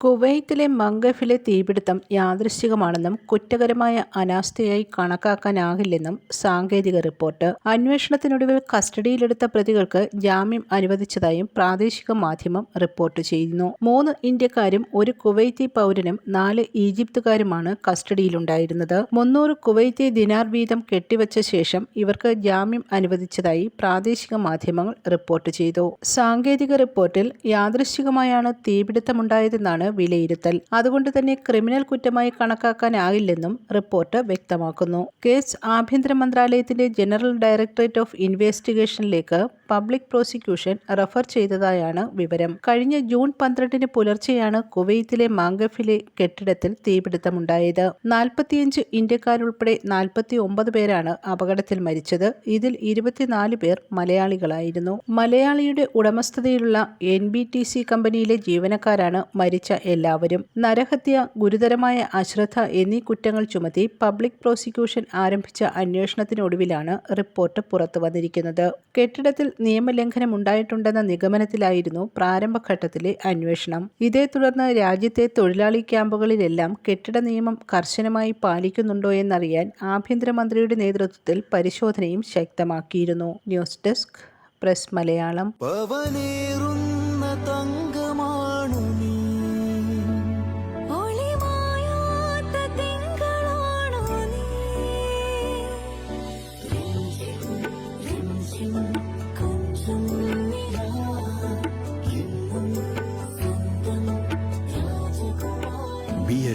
കുവൈത്തിലെ മംഗഫിലെ തീപിടുത്തം യാദൃശ്ചികമാണെന്നും കുറ്റകരമായ അനാസ്ഥയായി കണക്കാക്കാനാകില്ലെന്നും സാങ്കേതിക റിപ്പോർട്ട്. അന്വേഷണത്തിനൊടുവിൽ കസ്റ്റഡിയിലെടുത്ത പ്രതികൾക്ക് ജാമ്യം അനുവദിച്ചതായും പ്രാദേശിക മാധ്യമം റിപ്പോർട്ട് ചെയ്യുന്നു. മൂന്ന് ഇന്ത്യക്കാരും ഒരു കുവൈത്തി പൗരനും നാല് ഈജിപ്തുകാരുമാണ് കസ്റ്റഡിയിലുണ്ടായിരുന്നത്. മുന്നൂറ് കുവൈത്തി ദിനാർ വീതം കെട്ടിവച്ച ശേഷം ഇവർക്ക് ജാമ്യം അനുവദിച്ചതായി പ്രാദേശിക മാധ്യമങ്ങൾ റിപ്പോർട്ട് ചെയ്തു. സാങ്കേതിക റിപ്പോർട്ടിൽ യാദൃശ്ചികമായാണ് തീപിടുത്തമുണ്ടായതെന്നാണ് വിലയിരുത്തൽ. അതുകൊണ്ട് തന്നെ ക്രിമിനൽ കുറ്റമായി കണക്കാക്കാനാകില്ലെന്നും റിപ്പോർട്ട് വ്യക്തമാക്കുന്നു. കേസ് ആഭ്യന്തര മന്ത്രാലയത്തിന്റെ ജനറൽ ഡയറക്ടറേറ്റ് ഓഫ് ഇൻവെസ്റ്റിഗേഷനിലേക്ക് പബ്ലിക് പ്രോസിക്യൂഷൻ റഫർ ചെയ്തതായാണ് വിവരം. കഴിഞ്ഞ ജൂൺ പന്ത്രണ്ടിന് പുലർച്ചെയാണ് കുവൈത്തിലെ മാങ്കഫിലെ കെട്ടിടത്തിൽ തീപിടുത്തമുണ്ടായത്. നാൽപ്പത്തിയഞ്ച് ഇന്ത്യക്കാരുൾപ്പെടെ നാൽപ്പത്തി ഒമ്പത് പേരാണ് അപകടത്തിൽ മരിച്ചത്. ഇതിൽ ഇരുപത്തിനാല് പേർ മലയാളികളായിരുന്നു. മലയാളിയുടെ ഉടമസ്ഥതയിലുള്ള എൻ ബി ടി സി കമ്പനിയിലെ ജീവനക്കാരാണ് മരിച്ച എല്ലാവരും നരഹത്യ ഗുരുതരമായ അശ്രദ്ധ എന്നീ കുറ്റങ്ങൾ ചുമത്തി പബ്ലിക് പ്രോസിക്യൂഷൻ ആരംഭിച്ച അന്വേഷണത്തിനൊടുവിലാണ് റിപ്പോർട്ട് പുറത്തു വന്നിരിക്കുന്നത്. കെട്ടിടത്തിൽ നിയമലംഘനം ഉണ്ടായിട്ടുണ്ടെന്ന നിഗമനത്തിലായിരുന്നു പ്രാരംഭഘട്ടത്തിലെ അന്വേഷണം. ഇതേ തുടർന്ന് രാജ്യത്തെ തൊഴിലാളി ക്യാമ്പുകളിലെല്ലാം കെട്ടിട നിയമം കർശനമായി പാലിക്കുന്നുണ്ടോ എന്നറിയാൻ ആഭ്യന്തരമന്ത്രിയുടെ നേതൃത്വത്തിൽ പരിശോധനയും ശക്തമാക്കിയിരുന്നു. News desk press Malayalam.